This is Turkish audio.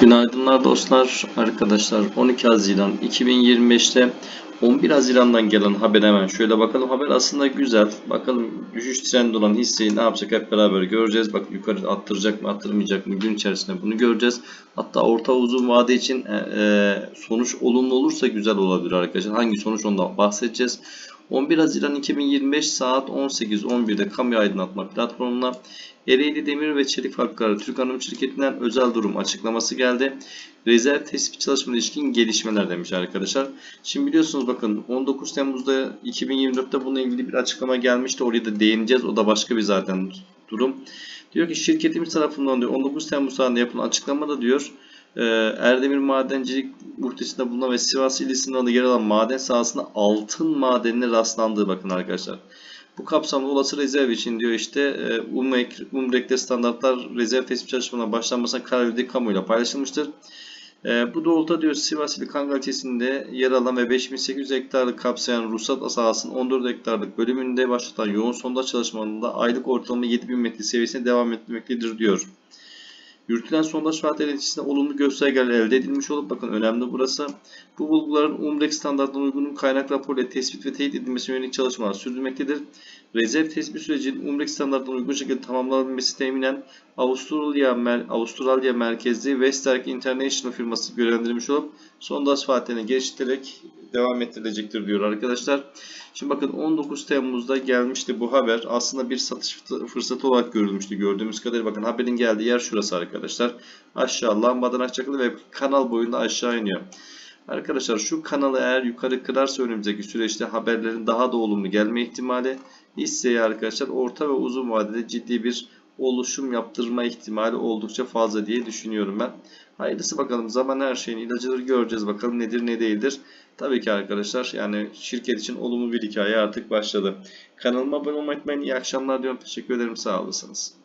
Günaydınlar dostlar, arkadaşlar. 12 Haziran 2025'te 11 Haziran'dan gelen haber hemen şöyle bakalım. Haber aslında güzel. Bakalım düşüş trendi olan hisseyi ne yapacak hep beraber göreceğiz. Bak yukarı attıracak mı attırmayacak mı gün içerisinde bunu göreceğiz. Hatta orta uzun vade için e, e, sonuç olumlu olursa güzel olabilir arkadaşlar. Hangi sonuç ondan bahsedeceğiz. 11 Haziran 2025 saat 18.11'de kamu aydınlatma platformuna Ereğli Demir ve Çelik Fabrikaları Türk Anonim Şirketi'nden özel durum açıklaması geldi. Rezerv tespit çalışmalarına ilişkin gelişmeler demiş arkadaşlar. Şimdi biliyorsunuz bakın 19 Temmuz'da 2024'te bununla ilgili bir açıklama gelmişti. Oraya da değineceğiz. O da başka bir zaten durum. Diyor ki şirketimiz tarafından diyor 19 Temmuz tarihinde yapılan açıklamada diyor Erdemir Madencilik Muhtesi'nde bulunan ve Sivas ilisinde yer alan maden sahasında altın madenine rastlandığı bakın arkadaşlar. Bu kapsamda olası rezerv için diyor işte e, UMREK, UMREK'te standartlar rezerv tespit çalışmalarına başlanmasına karar verildiği kamuyla paylaşılmıştır. E, bu doğrultuda diyor Sivas ili Kangal ilçesinde yer alan ve 5800 hektarlık kapsayan ruhsat sahasının 14 hektarlık bölümünde başlatılan yoğun sondaj çalışmalarında aylık ortalama 7000 metre seviyesine devam etmektedir diyor. Yürütülen sondaj faaliyetleri neticesinde olumlu göstergeler elde edilmiş olup bakın önemli burası. Bu bulguların UMREK standartlarına uygun kaynak raporuyla tespit ve teyit edilmesi yönelik çalışmalar sürdürmektedir. Rezerv tespit sürecinin UMREK standartlarına uygun şekilde tamamlanabilmesi teminen Avustralya, Mer Avustralya merkezli Western International firması görevlendirilmiş olup sondaj faaliyetlerine geliştirerek devam ettirilecektir diyor arkadaşlar. Şimdi bakın 19 Temmuz'da gelmişti bu haber. Aslında bir satış fırsatı olarak görülmüştü gördüğümüz kadarıyla. Bakın haberin geldiği yer şurası arkadaşlar. Aşağı lambadan açacaklı ve kanal boyunda aşağı iniyor. Arkadaşlar şu kanalı eğer yukarı kırarsa önümüzdeki süreçte haberlerin daha da olumlu gelme ihtimali hisseye arkadaşlar orta ve uzun vadede ciddi bir oluşum yaptırma ihtimali oldukça fazla diye düşünüyorum ben. Hayırlısı bakalım zaman her şeyin ilacıdır göreceğiz bakalım nedir ne değildir. Tabii ki arkadaşlar yani şirket için olumlu bir hikaye artık başladı. Kanalıma abone olmayı unutmayın. İyi akşamlar diyorum. Teşekkür ederim. Sağ olasınız.